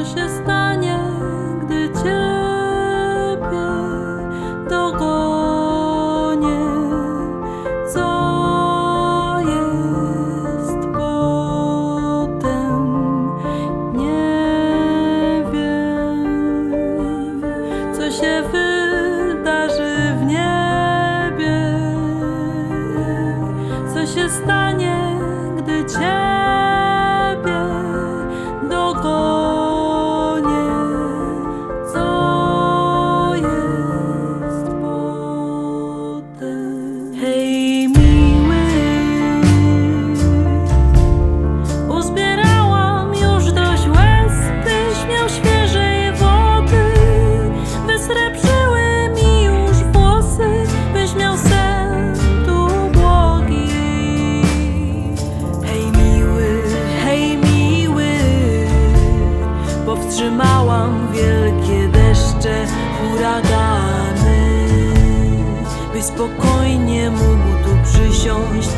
Just stać. wielkie deszcze, huragany By spokojnie mógł tu przysiąść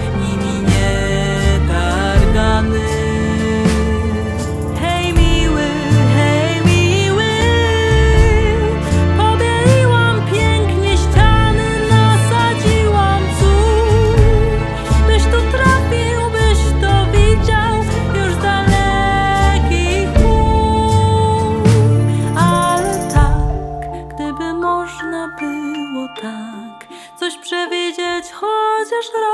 coś przewidzieć chociaż raz.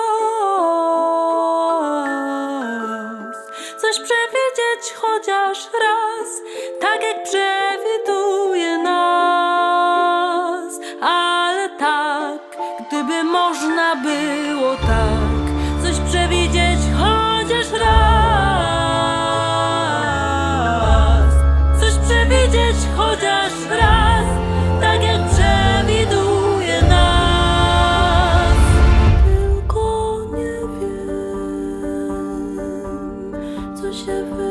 Coś przewidzieć chociaż raz, tak jak przewiduje nas. Ale tak, gdyby można było tak. Shiver.